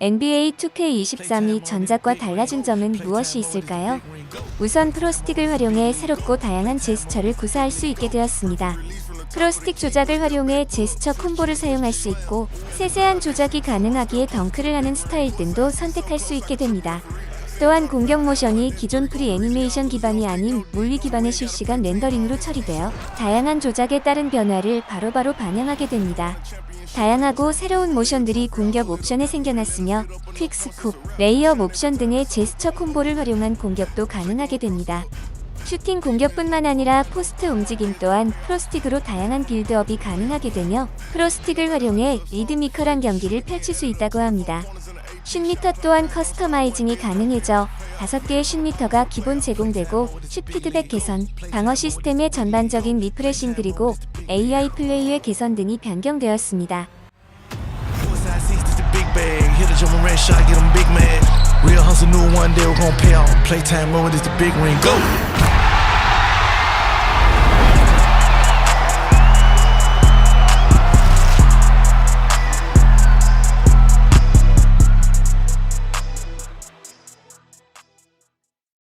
NBA 2K23이 전작과 달라진 점은 무엇이 있을까요? 우선 프로스틱을 활용해 새롭고 다양한 제스처를 구사할 수 있게 되었습니다. 프로스틱 조작을 활용해 제스처 콤보를 사용할 수 있고 세세한 조작이 가능하기에 덩크를 하는 스타일 등도 선택할 수 있게 됩니다. 또한 공격 모션이 기존 프리 애니메이션 기반이 아닌 물리 기반의 실시간 렌더링으로 처리되어 다양한 조작에 따른 변화를 바로바로 반영하게 됩니다. 다양하고 새로운 모션들이 공격 옵션에 생겨났으며 퀵스쿱, 레이업 옵션 등의 제스처 콤보를 활용한 공격도 가능하게 됩니다. 슈팅 공격뿐만 아니라 포스트 움직임 또한 프로스틱으로 다양한 빌드업이 가능하게 되며 프로스틱을 활용해 리드미컬한 경기를 펼칠 수 있다고 합니다. 슛미터 또한 커스터마이징이 가능해져 5개의 슛미터가 기본 제공되고 슛 피드백 개선, 방어 시스템의 전반적인 리프레싱 그리고 AI 플레이의 개선 등이 변경되었습니다.